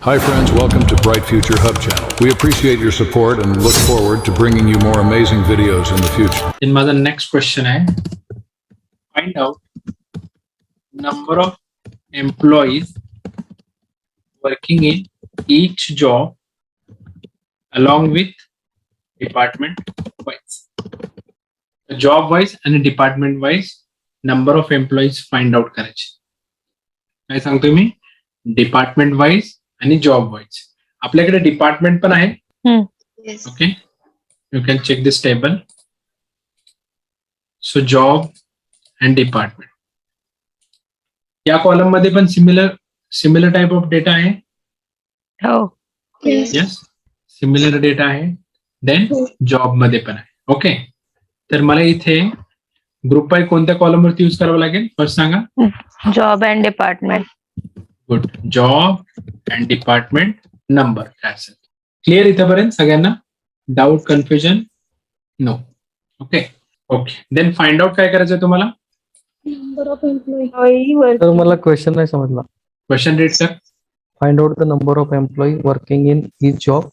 Hi, friends. Welcome to Bright Future Hub channel. We appreciate your support and look forward to bringing you more amazing videos in the future. then माझा next question आहे find out number of employees working in each job along with department wise job wise आणि department wise number of employees find out करायचे काय सांगतोय मी department wise आणि job wise आपल्याकडे department पण आहे. Yes. okay. You can check this table. So job and department. या column मध्ये पण similar similar type of data आहे. हो. येस सिमिलर डेटा आहे. देन जॉब मध्ये पण आहे. ओके तर मला इथे ग्रुप बाय कोणत्या कॉलम वरती युज करावं लागेल? फ़र्स्ट सांगा. Job and department good job and department number clear इथेपर्यंत सगळ्यांना doubt confusion no okay okay then find out काय करायचं तुम्हाला? Number of employees. तर मला क्वेश्चन नाही समजला. क्वेश्चन रीड कर find out the number of employee working in each job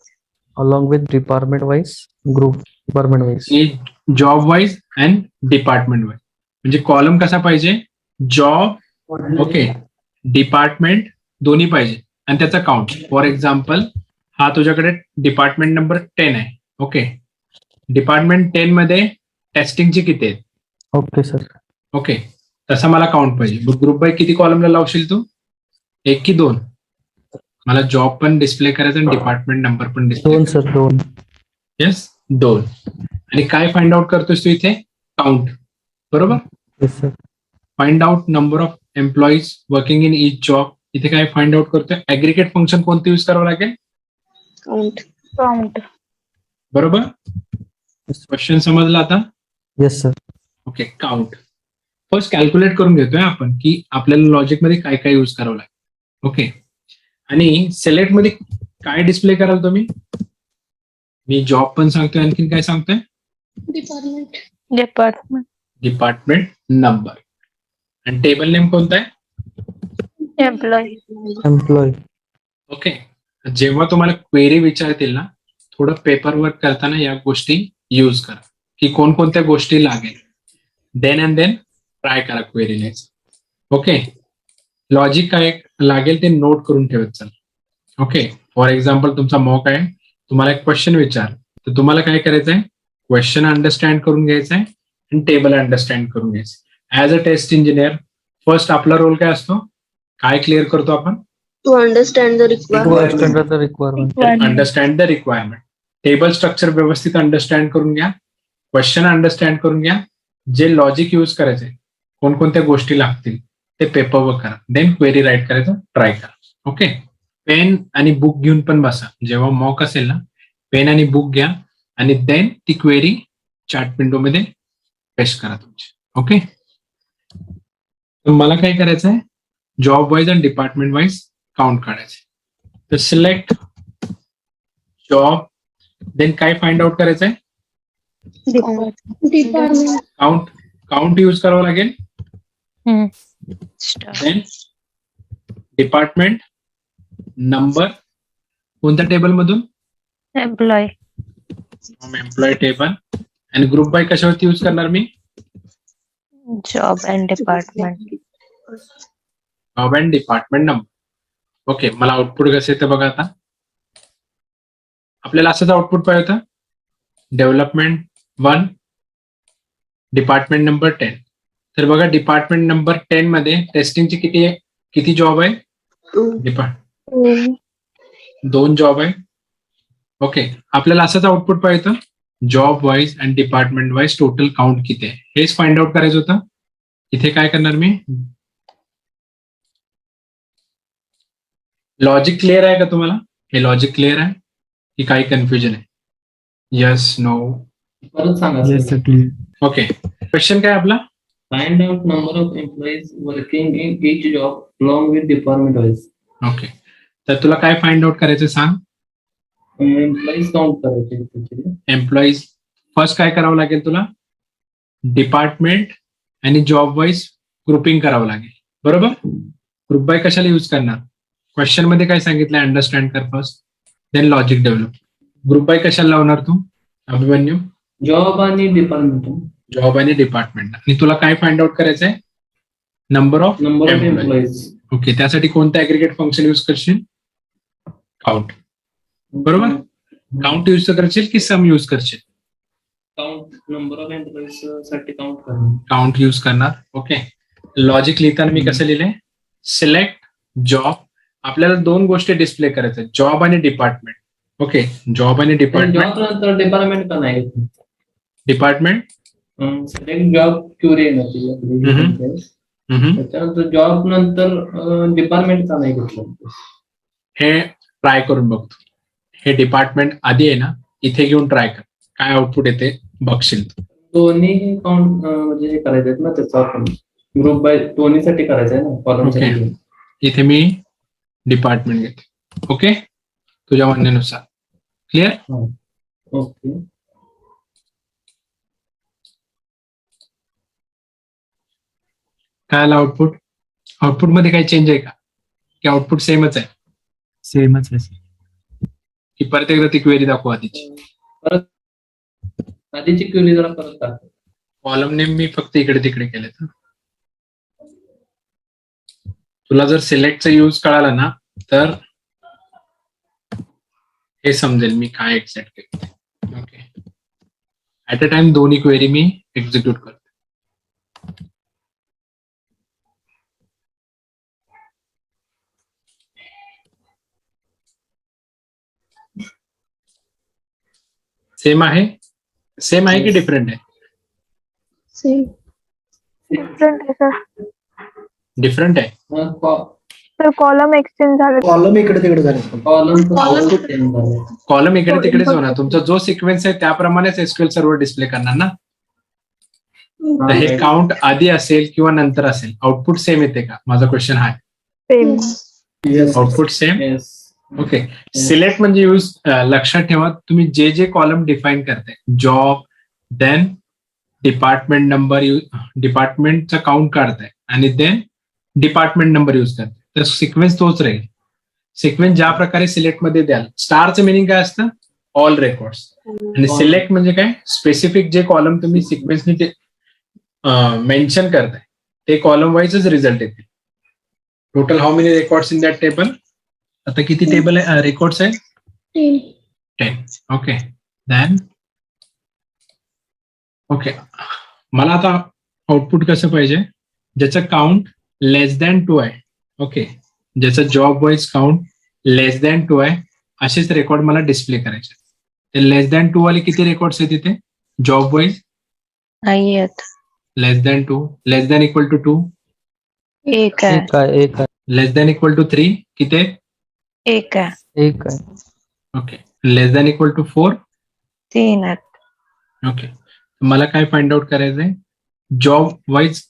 along with department wise group department wise job wise and department wise म्हणजे column कसा पाहिजे? जॉब ओके डिपार्टमेंट दोन्ही पाहिजे. आणि त्याचा काउंट फॉर एक्झाम्पल हा तुझ्याकडे डिपार्टमेंट नंबर टेन आहे. ओके डिपार्टमेंट टेन मध्ये टेस्टिंगचे किती आहेत? ओके सर ओके तसा मला काउंट पाहिजे. ग्रुप बाय किती कॉलमला लावशील तू? एक की दोन. मला जॉब पण डिस्प्ले करायचा आणि डिपार्टमेंट नंबर पण डिस्प्ले दोन सर दोन. येस दोन. आणि काय फाइंड आउट करतोस तू इथे? काउंट बरोबर? Yes sir find out number of employees working in each job इथे काय फाइंड आउट करतोय? अग्रिगेट फंक्शन कोणतं युज करावं लागेल? Count. काउंट बरोबर? क्वेश्चन समजला आता? Yes sir okay count first calculate करून घेतोय आपण की आपल्याला लॉजिकमध्ये काय काय युज करावं लागेल. ओके आणि सिलेक्टमध्ये काय डिस्प्ले कराल तुम्ही? मी जॉब पण सांगतोय आणखीन काय सांगतोय? Department. डिपार्टमेंट डिपार्टमेंट नंबर आणि टेबल नेम कोणता आहे? एम्प्लॉई एम्प्लॉय ओके जेव्हा तुम्हाला क्वेरी विचारतील ना थोडं पेपर वर्क करताना या गोष्टी यूज करा. की कोणकोणत्या गोष्टी लागेल. देन अँड देन ट्राय करा क्वेरी लिहायचं ओके लॉजिक काय लागेल ते नोट करून ठेवत चला. ओके फॉर एक्झाम्पल तुमचा मॉक आहे. तुम्हाला एक क्वेश्चन विचार. तर तुम्हाला काय करायचं आहे क्वेश्चन अंडरस्टँड करून घ्यायचं आहे आणि टेबल अंडरस्टँड करून घ्यायचं as a test engineer first आपला रोल काय असतो? काय क्लिअर करतो आपण? To understand the to requirement. Extend the requirement understand the requirement table structure व्यवस्थित अंडरस्टँड करून घ्या. क्वेश्चन अंडरस्टँड करून घ्या. जे लॉजिक यूज करायचे कोणकोणत्या गोष्टी लागतील ते पेपरवर करा. देन क्वेरी राईट करायचं ट्राय करा. ओके पेन आणि बुक घेऊन पण बसा. जेव्हा मॉक असेल ना पेन आणि बुक घ्या. आणि देन ती क्वेरी चार्ट विंडो मध्ये पेस्ट करा तुमची. ओके तर मला काय करायचं आहे? जॉब वाईज आणि डिपार्टमेंट वाईज काउंट काढायचे. तर सिलेक्ट जॉब देन काय फाइंड आउट करायचंय Count. Department. Count count use करावं लागेल देन डिपार्टमेंट नंबर कोणत्या टेबल मधून? एम्प्लॉई एम्प्लॉय टेबल आणि ग्रुप बाय कशावरती यूज करणार मी? Job and department job and department number okay मला आउटपुट कसं येतं बघा आता. आपल्याला असंच आउटपुट पाहिजे होतं. Development one department number ten तर बघा डिपार्टमेंट नंबर टेन मध्ये टेस्टिंगची किती आहे? किती जॉब आहे. डिपार्ट दोन जॉब आहे. ओके आपल्याला असंच आउटपुट पाहिजे होतं. जॉब वाईज आणि डिपार्टमेंट वाईज टोटल काउंट किती आहे? हेच फाइंड आउट करायचं होतं. इथे काय करणार मी? लॉजिक क्लिअर आहे का तुम्हाला? हे लॉजिक क्लिअर आहे? की काही कन्फ्युजन आहे? यस नो परत सांगा ओके क्वेश्चन काय आपला? Find out number of employees working in each job along with department wise okay तर तुला काय फाइंड आउट करायचं सांग? एम्प्लॉईज काउंट करायचे. एम्प्लॉईज फर्स्ट काय करावं लागेल तुला? डिपार्टमेंट आणि जॉब वाईज ग्रुपिंग करावं लागेल. बरोबर? ग्रुप बाय कशाला यूज करणार? क्वेश्चनमध्ये काय सांगितलं अंडरस्टँड कर first then logic develop group by कशाला लावणार तू? अभिमन्यू? जॉब आणि डिपार्टमेंट जॉब आणि डिपार्टमेंट आणि तुला काय फाइंड आउट करायचंय? Number of number of Employees. Employees okay त्यासाठी कोणतं ऍग्रिगेट फंक्शन युज करशील? काउंट बरोबर? काउंट युज करशील की सम युज करशील? काउंट नंबर ऑफ़ एम्प्लॉईज साठी काउंट करणं काउंट युज करणार. ओके लॉजिक लिहिताना मी कसं लिहिलंय सिलेक्ट जॉब आपल्याला दोन गोष्टी डिस्प्ले करायच्या जॉब आणि डिपार्टमेंट ओके जॉब आणि डिपार्टमेंट जॉब नंतर डिपार्टमेंट का नाही डिपार्टमेंट सिलेक्ट जॉब क्युरी. त्याच्यानंतर जॉब नंतर डिपार्टमेंट का नाही घेतलं. हे ट्राय करून बघतो. हे डिपार्टमेंट आधी आहे ना इथे घेऊन ट्राय कर. काय आउटपुट येते बघशील. तू दोन्ही काउंट म्हणजे हे करायचे आहेत ना त्याचा आपण ग्रुप बाय दोन्हीसाठी करायचं आहे ना कॉलम Okay. इथे मी डिपार्टमेंट घेते. ओके तुझ्या म्हणण्यानुसार. क्लिअर ओके काय आलं आउटपुट आउटपुटमध्ये काही चेंज आहे का? की आउटपुट सेमच आहे? सेमच आहे की परत एकदा ती क्वेरी दाखव आधीची. परत आधीची क्युरी जरा परत टाक कॉलम नेम मी फक्त इकडे तिकडे केले तुला जर सिलेक्टचा यूज कळाला ना तर हे समजेल मी काय एक्सेप्ट केलं. ओके ऍट अ टाइम दोन्ही क्वेरी मी एक्झिक्यूट करतो. सेम आहे? सेम आहे की. डिफरंट आहे? सेम डिफरंट आहे सर डिफरंट आहे? तर कॉलम एक्सचेंज झाले. कॉलम इकडे तिकडे झाले. कॉलम कॉलम इकडे तिकडेच होणार. तुमचा जो सिक्वेन्स आहे त्याप्रमाणेच एसक्यूएल सर्व्हर डिस्प्ले करणार ना? तर हे काउंट आधी असेल किंवा नंतर असेल. आउटपुट सेम येते का? माझा क्वेश्चन हा same yes output same yes okay select म्हणजे यूज लक्षात ठेवा तुम्ही जे जे कॉलम डिफाईन करताय जॉब देन डिपार्टमेंट नंबर डिपार्टमेंटचा काउंट काढताय आणि देन डिपार्टमेंट नंबर यूज करताय. तर सिक्वेन्स तोच राहील. सिक्वेन्स ज्या प्रकारे सिलेक्टमध्ये द्याल स्टारचं मिनिंग काय असतं? ऑल रेकॉर्ड्स आणि All. सिलेक्ट म्हणजे काय? स्पेसिफिक जे कॉलम तुम्ही सिक्वेन्सनी मेन्शन करताय ते कॉलम वाईजच रिझल्ट येतील. Total how many records in that table आता किती टेबल आहे रेकॉर्ड्स आहे ten ten okay then okay मला आता आउटपुट कसं पाहिजे? ज्याचं काउंट लेस दॅन टू आहे. ओके ज्याचं job wise count less than two आहे असेच रेकॉर्ड मला डिस्प्ले करायचे ते लेस दॅन टू वाले किती रेकॉर्ड्स आहेत तिथे जॉब वाईज नाही आहेत. Less than two less than equal to two एक आहे. एक आहे एक आहे. Less than equal to three किती? एक आहे. एक आहे. Okay less than equal to four तीन आहेत. ओके मला काय फाइंड आउट करायचंय? Job wise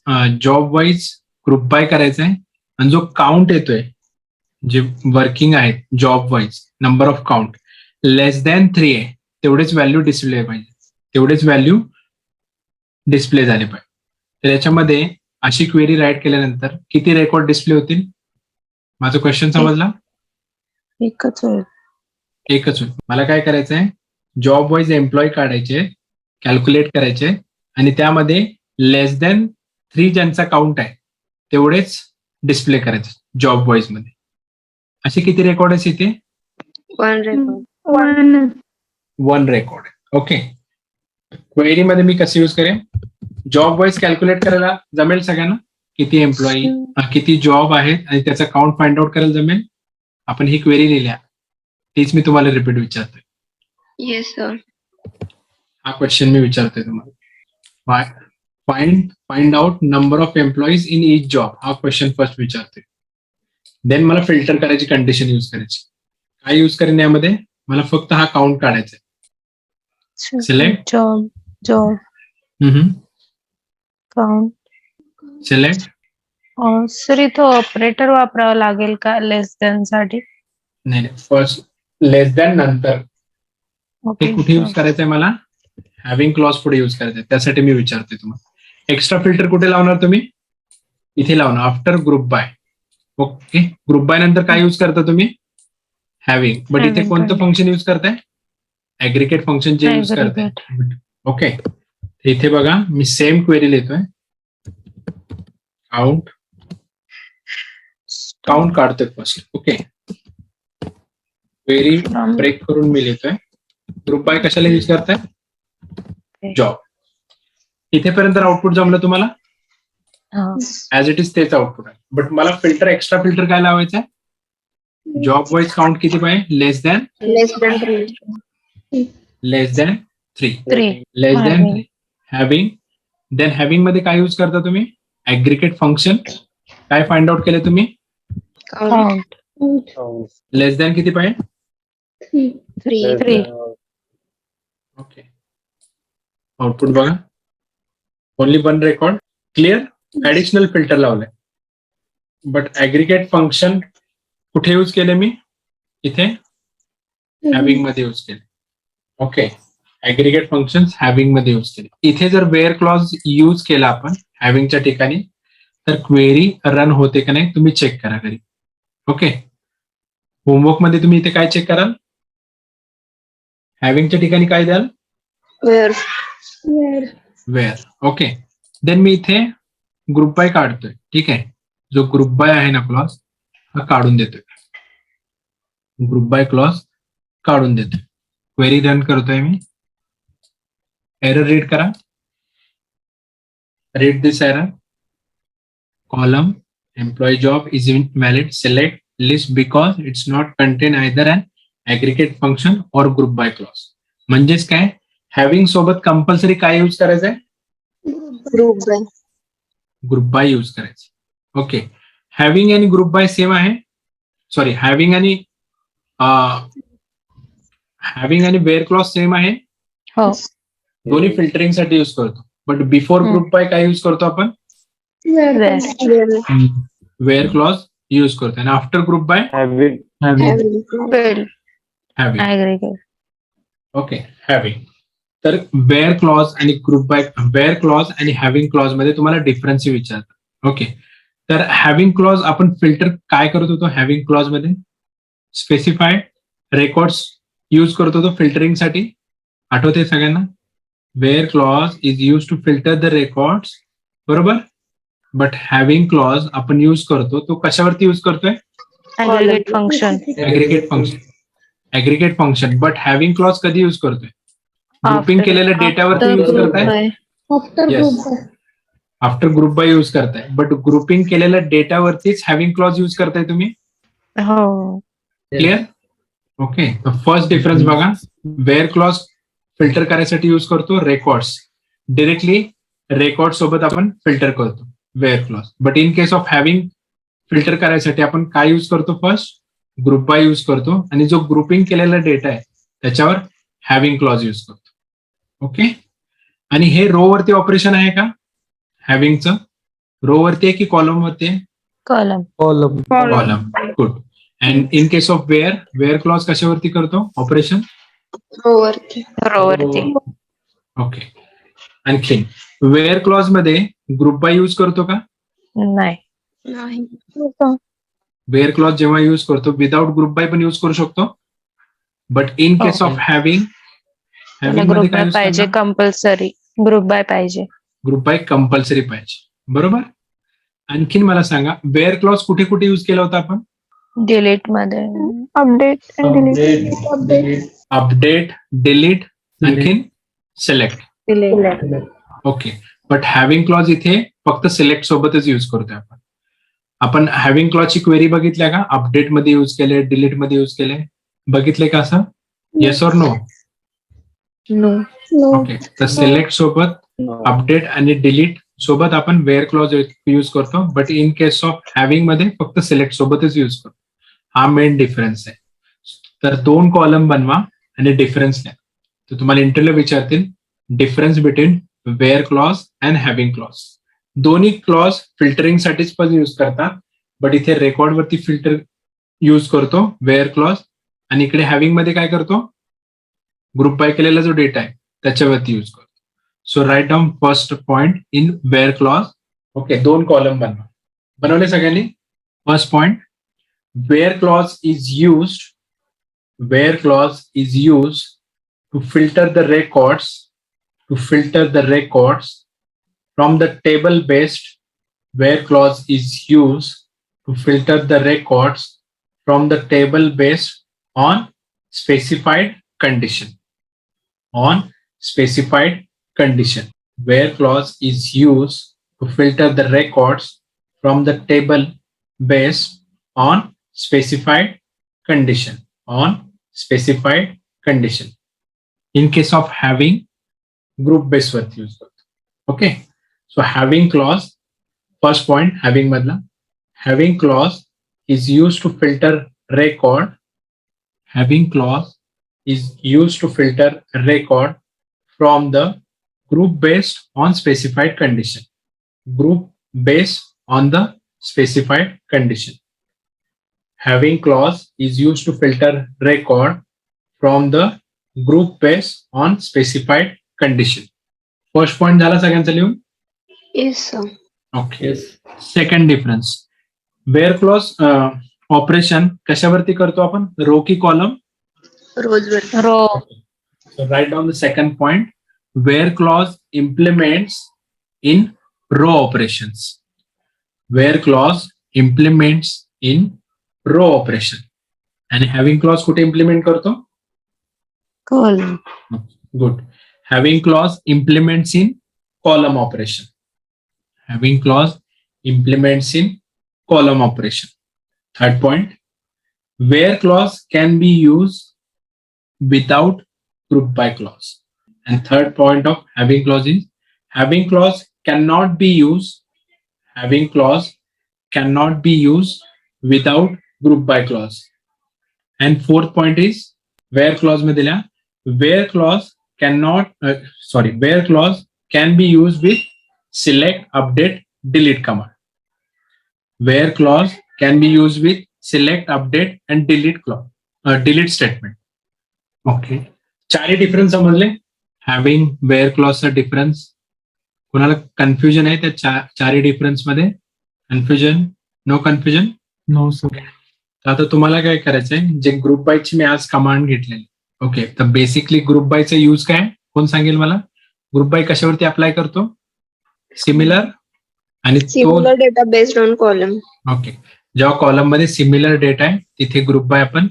job wise group by करायचंय. आणि जो काउंट येतोय जे वर्किंग आहेत job wise number of count less than three आहे तेवढेच व्हॅल्यू डिस्प्ले पाहिजे. तेवढेच व्हॅल्यू डिस्प्ले झाले पाहिजे. तर याच्यामध्ये अशी क्वेरी राईट केल्यानंतर किती रेकॉर्ड डिस्प्ले होतील? माझा क्वेश्चन समजला? एकच होईल एकच होईल मला काय करायचंय? जॉब वाईज एम्प्लॉय काढायचे कॅल्क्युलेट करायचे आणि त्यामध्ये लेस दॅन थ्री ज्यांचा काउंट आहे तेवढेच डिस्प्ले करायचे जॉब वाईजमध्ये. असे किती रेकॉर्ड आहेत इथे one record one one record okay query मध्ये मी कसं यूज करेन? जॉब वाईज कॅल्क्युलेट करायला जमेल सगळ्यांना? किती एम्प्लॉई किती जॉब आहेत आणि त्याचा काउंट फाइंड आउट करायला जमेल? आपण ही क्वेरी लिहिल्या. तीच मी तुम्हाला रिपीट विचारतोय. येस सर हा क्वेश्चन मी विचारतोय तुम्हाला. Find find out number of employees in each job हा क्वेश्चन फर्स्ट विचारतोय. देन मला फिल्टर करायची कंडिशन युज करायची. काय युज करेन यामध्ये? मला फक्त हा काउंट काढायचा Select. Job job count select sir इथं ऑपरेटर वापरावं लागेल का लेस दॅनसाठी? नाही फर्स्ट लेस दॅन नंतर. ते कुठे युज करायचंय मला? हॅव्हिंग क्लॉज पुढे युज करायचंय. त्यासाठी मी विचारतोय तुम्हाला. एक्स्ट्रा फिल्टर कुठे लावणार तुम्ही? इथे लावणार. After group by okay group by नंतर काय युज करता तुम्ही? हॅव्हिंग बट इथे Having कोणतं करते. फंक्शन युज करताय? ऍग्रिकेट फंक्शन जे युज करताय. ओके इथे बघा मी सेम क्वेरी लिहितोय. काउंट काउंट काढतोय फर्स्ट ओके क्वेरी ब्रेक करून मी लिहितोय. ग्रुप बाय कशाला युज करताय? जॉब इथेपर्यंत आउटपुट जमलं तुम्हाला. ऍज इट इज तेच आउटपुट आहे. बट मला फिल्टर एक्स्ट्रा फिल्टर काय लावायचं आहे जॉब वाईज काउंट किती पाहिजे? Less than less than three less than three Three. Less than Having. Three having then हॅव्हिंगमध्ये काय युज करता तुम्ही? ऍग्रिकेट फंक्शन काय फाइंड आउट केले तुम्ही? Count Count. लेस दॅन किती पाहिजे three Three. Three. Okay output बघा only one record clear additional filter लावलंय बट ऍग्रिगेट फ़ंक्शन कुठे यूज़ केले मी? इथे? हॅव्हिंग मध्ये यूज़ केले. ओके ऍग्रिगेट फ़ंक्शन हॅव्हिंग मध्ये यूज़ केले. इथे जर वेअर क्लॉज यूज़ केला आपण हॅव्हिंगच्या ठिकाणी तर क्वेरी रन होते का नाही तुम्ही चेक करा घरी. ओके होमवर्कमध्ये तुम्ही इथे काय चेक कराल? हॅव्हिंगच्या ठिकाणी काय द्याल? वेअर वेअर ओके देन मी इथे ग्रुप बाय काढतोय. ठीक आहे? जो ग्रुप बाय आहे ना क्लॉज हा काढून देतोय. ग्रुप बाय क्लॉज काढून देतोय. क्वेरी रन करतोय मी. एरर रीड करा. Read this error column employee job is invalid select list because it's not contain either an aggregate function or group by clause. म्हणजेच काय हॅव्हिंग सोबत कंपल्सरी काय use करायचंय group by group by use करायचं okay having आणि group by same आहे sorry having आणि having आणि वेअर क्लॉज सेम आहे हो दोन्ही फिल्टरिंग साठी यूज़ करतो बट बिफोर. ग्रुप बाय काय यूज़ करतो आपण Where? वेअर क्लॉज यूज करतो आणि after group by having. Okay having तर वेअर क्लॉज आणि ग्रुप बाय वेअर क्लॉज आणि हॅव्हिंग क्लॉजमध्ये तुम्हाला डिफरन्स विचारतात. ओके तर हॅव्हिंग क्लॉज आपण फिल्टर काय करत होतो हॅव्हिंग क्लॉजमध्ये? स्पेसिफाईड रेकॉर्ड्स यूज करत होतो फिल्टरिंगसाठी? आठवते सगळ्यांना? Where clause is use to filter the records बरोबर? बट हॅव्हिंग क्लॉज आपण यूज़ करतो तो कशावरती यूज़ करतोय? Aggregate function. Aggregate function aggregate function but having clause कधी यूज़ करतोय? ग्रुपिंग केलेल्या डेटावरती after यूज़ group करताय? After group by after group by करताय. बट ग्रुपिंग केलेल्या डेटावरतीच हॅव्हिंग क्लॉज यूज़ करताय तुम्ही? क्लिअर ओके फ़र्स्ट डिफरन्स बघा. वेअर क्लॉज फ़िल्टर करायसाठी यूज़ करतो? रेकॉर्ड्स डिरेक्टली रेकॉर्ड सोबत आपण फ़िल्टर करतो. Where clause but in case of having filter करायसाठी आपण काय यूज करतो? फर्स्ट ग्रुप बाय यूज करतो. आणि जो ग्रुपिंग केलेला डेटा आहे त्याच्यावर हॅव्हिंग क्लॉज यूज करतो. ओके आणि हे रो वरती ऑपरेशन आहे का? हॅव्हिंगचं रो वरती आहे की कॉलम वरती आहे? Column. column. Column good and in case of where where clause कशावरती करतो? ऑपरेशन रोवर Row वरती. ओके आणखीन वेअर क्लॉज मध्ये ग्रुप बाय यूज़ करतो का? नाही. नाही. वेअर क्लॉज जेव्हा यूज़ करतो विदाउट ग्रुप बाय पण यूज़ करू शकतो. But in case of having group by पाहिजे कंपल्सरी ग्रुप बाय पाहिजे. ग्रुप बाय कंपल्सरी पाहिजे. बरोबर? आणखीन मला सांगा वेअर क्लॉज कुठे कुठे यूज़ केला होता आपण? डिलीट मध्ये. अपडेट अपडेट डिलीट आणखीन? Select okay but having clause इथे फक्त सिलेक्ट सोबतच यूज करतोय आपण. आपण हॅव्हिंग क्लॉजची क्वेरी बघितल्या का? अपडेटमध्ये यूज केले डिलीटमध्ये यूज केले बघितले का असं? Yes or no no okay तर सिलेक्ट सोबत अपडेट आणि डिलीट सोबत आपण वेअर क्लॉज यूज करतो. बट इन केस ऑफ हॅव्हिंगमध्ये फक्त सिलेक्ट सोबतच यूज करतो. हा मेन डिफरन्स आहे. तर दोन कॉलम बनवा आणि डिफरन्स द्या तर तुम्हाला इंटरव्ह्यू विचारतील difference between where clause and having clause दोन्ही क्लॉज फिल्टरिंग साठीच पण यूज करतात बट इथे रेकॉर्ड वरती फिल्टर यूज करतो वेअर क्लॉज आणि इकडे हॅव्हिंगमध्ये काय करतो? ग्रुप बाय केलेला जो डेटा आहे त्याच्यावरती यूज करतो. So right down first point in where clause okay दोन कॉलम बनवा. बनवले सगळ्यांनी? First point, where clause is used, where clause is used to filter the records, to filter the records from the table based, where clause is used to filter the records from the table based on specified condition. On specified condition, where clause is used to filter the records from the table based on specified condition. On specified condition. In case of having group based वरती use करतो okay so having clause first point having मधला having clause is used to filter record having clause is used to filter record from the group based on specified condition group based on the specified condition having clause is used to filter record from the group based on specified condition first point झाला सगळ्यांचा लिहून? Okay second difference where clause operation कशावरती करतो आपण? Row की column rows row right down the second point where clause implements in row operation where clause implements in row operation आणि having clause कुठे implement करतो? Good Having clause implements in column operation. Having clause implements in column operation. Third point. Where clause can be used without group by clause. And third point of having clause is having clause cannot be used. Having clause cannot be used without group by clause. And fourth point is where clause में दिला where clause cannot uh, sorry where clause can be used with select update delete command where clause can be used with select update and delete clause uh, delete statement okay चारही difference समजले having where क्लॉजचा difference कोणाला confusion आहे त्या चारही डिफरन्समध्ये confusion no confusion No, sir. तर आता तुम्हाला काय करायचंय जे ग्रुप बायची मी आज कमांड घेतलेली ओके तर बेसिकली ग्रुप बायचा यूज काय? कोण सांगेल मला? ग्रुप बाय कशावरती अप्लाय करतो? सिमिलर आणि Similar data based on column. Okay जेव्हा कॉलममध्ये सिमिलर डेटा आहे तिथे ग्रुप बाय आपण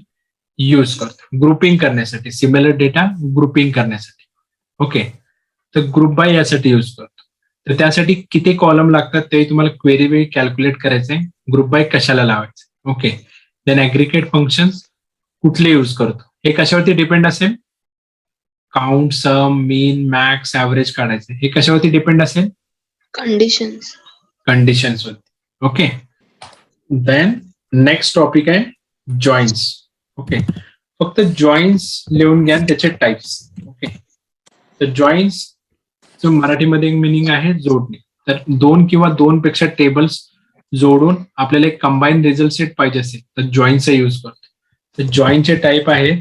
यूज करतो. ग्रुपिंग करण्यासाठी सिमिलर डेटा ग्रुपिंग करण्यासाठी. ओके तर ग्रुप बाय यासाठी यूज करतो. तर त्यासाठी किती कॉलम लागतात ते तुम्हाला क्वेरी वेळी कॅल्क्युलेट करायचंय. ग्रुप बाय कशाला लावायचं? ओके देन ऍग्रिकेट फंक्शन कुठले यूज करतो? हे कशावरती डिपेंड असेल? Count sum mean max average काढायचं. हे कशावरती डिपेंड असेल? Conditions. कंडिशन्स वरती. ओके देन नेक्स्ट टॉपिक आहे जॉईन्स ओके फक्त जॉईन्स लिहून घ्या त्याचे टाइप्स ओके तर जॉईन्स मराठीमध्ये मिनिंग आहे जोडणे. तर दोन किंवा दोन पेक्षा टेबल्स जोडून आपल्याला एक कंबाईन रिझल्ट सेट पाहिजे असेल तर जॉईनचा यूज करतो. तर जॉईनचे टाईप आहे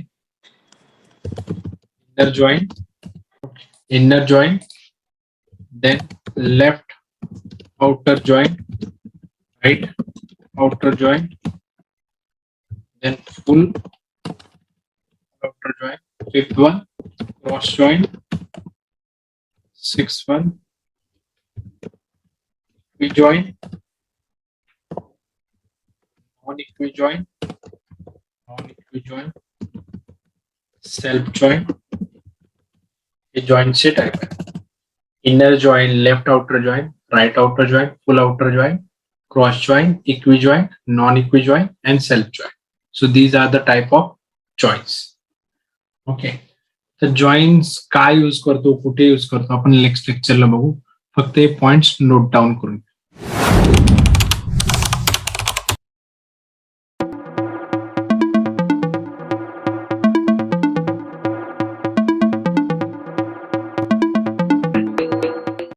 inner join. Inner join. Then left outer join. Right outer join. Then full outer join. Fifth one cross join. Sixth one we join. Non equi join. Non equi join. Self joint ये ज्वाइंट से type है inner joint left outer joint right outer joint full outer joint cross joint equi joint non equi joint and self joint so, these are the type of joints okay. तर joints काय use करतो कुठे use करतो आपण next लेक्चरला बघू. फक्त हे points note down करून.